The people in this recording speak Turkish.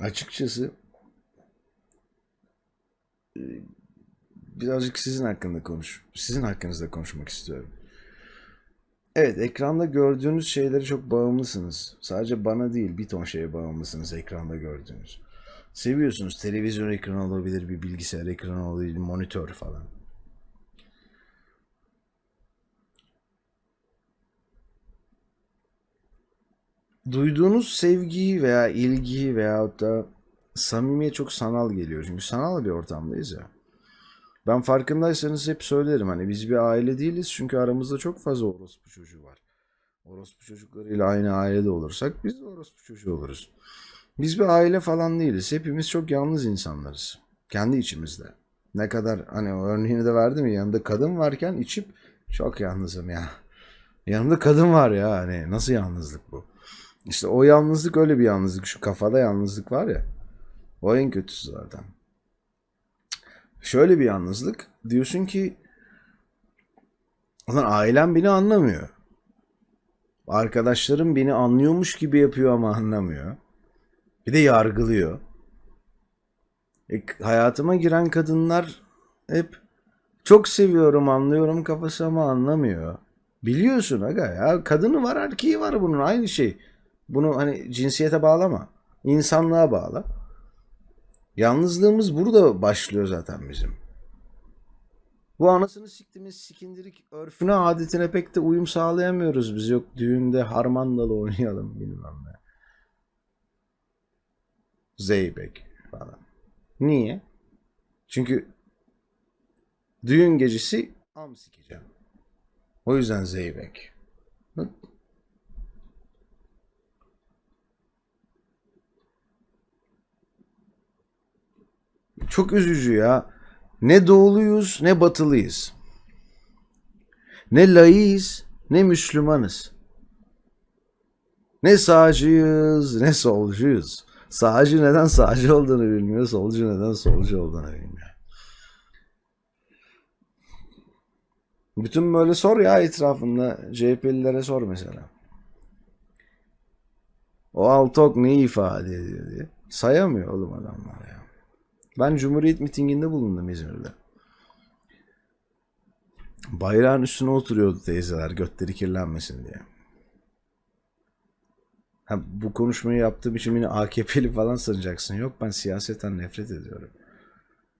Açıkçası e, birazcık sizin hakkında konuş. Sizin hakkınızda konuşmak istiyorum. Evet, ekranda gördüğünüz şeylere çok bağımlısınız. Sadece bana değil, bir ton şeye bağımlısınız ekranda gördüğünüz. Seviyorsunuz. Televizyon ekranı olabilir, bir bilgisayar ekranı olabilir, monitör falan. Duyduğunuz sevgiyi veya ilgiyi veyahut da samimiyet çok sanal geliyor. Çünkü sanal bir ortamdayız ya. Ben farkındaysanız hep söylerim hani biz bir aile değiliz çünkü aramızda çok fazla orospu çocuğu var. Orospu çocuklarıyla aynı ailede olursak biz de orospu çocuğu oluruz. Biz bir aile falan değiliz. Hepimiz çok yalnız insanlarız. Kendi içimizde. Ne kadar hani örneğini de verdim ya yanında kadın varken içip çok yalnızım ya. Yanımda kadın var ya hani nasıl yalnızlık bu? İşte o yalnızlık öyle bir yalnızlık. Şu kafada yalnızlık var ya. O en kötüsü zaten. Şöyle bir yalnızlık. Diyorsun ki Ulan ailem beni anlamıyor. Arkadaşlarım beni anlıyormuş gibi yapıyor ama anlamıyor. Bir de yargılıyor. E, hayatıma giren kadınlar hep çok seviyorum, anlıyorum kafası ama anlamıyor. Biliyorsun aga ya. Kadını var, erkeği var bunun aynı şey. Bunu hani cinsiyete bağlama. İnsanlığa bağla. Yalnızlığımız burada başlıyor zaten bizim. Bu anasını siktiğimiz sikindirik örfüne adetine pek de uyum sağlayamıyoruz biz. Yok düğünde harmandalı oynayalım bilmem ne. Zeybek falan. Niye? Çünkü düğün gecesi am sikeceğim. O yüzden zeybek. Çok üzücü ya. Ne doğuluyuz ne batılıyız. Ne layığız ne Müslümanız. Ne sağcıyız ne solcuyuz. Sağcı neden sağcı olduğunu bilmiyor, solcu neden solcu olduğunu bilmiyor. Bütün böyle sor ya etrafında CHP'lilere sor mesela. O Altok neyi ifade ediyor diye. Sayamıyor oğlum adamlar ya. Ben Cumhuriyet mitinginde bulundum İzmir'de. Bayrağın üstüne oturuyordu teyzeler götleri kirlenmesin diye. Ha, bu konuşmayı yaptığım için beni AKP'li falan sanacaksın. Yok ben siyasetten nefret ediyorum.